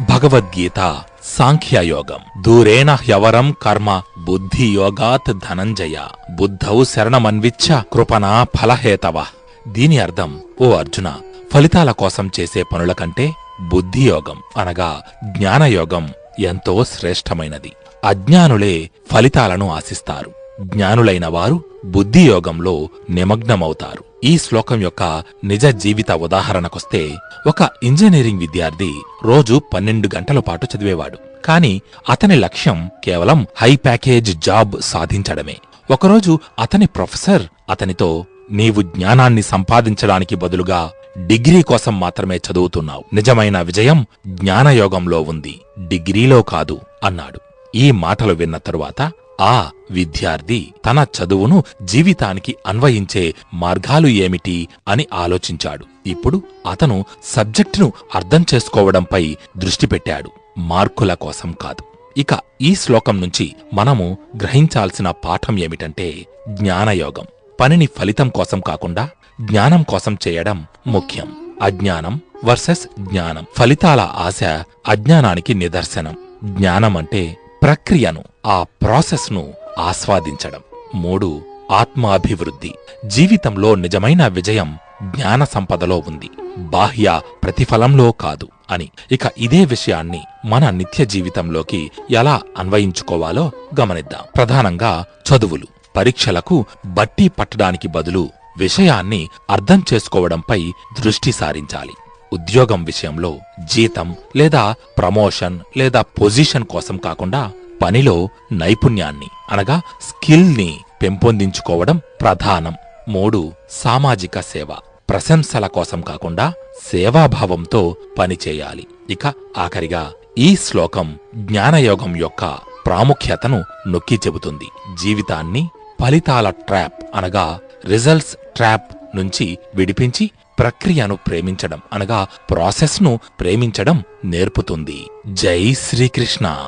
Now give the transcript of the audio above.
భగవద్గీత సాంఖ్యయోగం. దూరేణ హ్యవరం కర్మ బుద్ధి యోగాత్ ధనంజయ. బుద్ధౌ శరణమన్విచ్చ కృపణా ఫలహేతవ. దీని అర్థం ఓ అర్జున ఫలితాల కోసం చేసే పనుల కంటే బుద్ధియోగం అనగా జ్ఞానయోగం ఎంతో శ్రేష్టమైనది. అజ్ఞానులే ఫలితాలను ఆశిస్తారు. జ్ఞానులైన వారు బుద్ధియోగంలో నిమగ్నమవుతారు. ఈ శ్లోకం యొక్క నిజ జీవిత ఉదాహరణకొస్తే ఒక ఇంజనీరింగ్ విద్యార్థి రోజు పన్నెండు గంటల పాటు చదివేవాడు. కాని అతని లక్ష్యం కేవలం హై ప్యాకేజ్ జాబ్ సాధించడమే. ఒకరోజు అతని ప్రొఫెసర్ అతనితో నీవు జ్ఞానాన్ని సంపాదించడానికి బదులుగా డిగ్రీ కోసం మాత్రమే చదువుతున్నావు. నిజమైన విజయం జ్ఞానయోగంలో ఉంది. డిగ్రీలో కాదు అన్నాడు. ఈ మాటలు విన్న తరువాత ఆ విద్యార్థి తన చదువును జీవితానికి అన్వయించే మార్గాలు ఏమిటి అని ఆలోచించాడు. ఇప్పుడు అతను సబ్జెక్టును అర్థం చేసుకోవడంపై దృష్టి పెట్టాడు. మార్కుల కోసం కాదు. ఇక ఈ శ్లోకం నుంచి మనము గ్రహించాల్సిన పాఠం ఏమిటంటే జ్ఞానయోగం. పనిని ఫలితం కోసం కాకుండా జ్ఞానం కోసం చేయడం ముఖ్యం. అజ్ఞానం వర్సెస్ జ్ఞానం. ఫలితాల ఆశ అజ్ఞానానికి నిదర్శనం. జ్ఞానం అంటే ప్రక్రియను ఆ ప్రాసెస్ను ఆస్వాదించడం. మూడు ఆత్మాభివృద్ధి. జీవితంలో నిజమైన విజయం జ్ఞాన సంపదలో ఉంది. బాహ్య ప్రతిఫలంలో కాదు అని. ఇక ఇదే విషయాన్ని మన నిత్య జీవితంలోకి ఎలా అన్వయించుకోవాలో గమనిద్దాం. ప్రధానంగా చదువులు. పరీక్షలకు బట్టి పట్టడానికి బదులు విషయాన్ని అర్థం చేసుకోవడంపై దృష్టి సారించాలి. ఉద్యోగం విషయంలో జీతం లేదా ప్రమోషన్ లేదా పొజిషన్ కోసం కాకుండా పనిలో నైపుణ్యాన్ని అనగా స్కిల్ని పెంపొందించుకోవడం ప్రధానం. మూడు సామాజిక సేవ. ప్రశంసల కోసం కాకుండా సేవాభావంతో పనిచేయాలి ఇక ఆఖరిగా ఈ శ్లోకం జ్ఞానయోగం యొక్క ప్రాముఖ్యతను నొక్కి చెబుతుంది. జీవితాన్ని ఫలితాల ట్రాప్ అనగా రిజల్ట్స్ ట్రాప్ నుంచి విడిపించి ప్రక్రియను ప్రేమించడం అనగా ప్రాసెస్ను ప్రేమించడం నేర్పుతుంది. జై శ్రీకృష్ణ.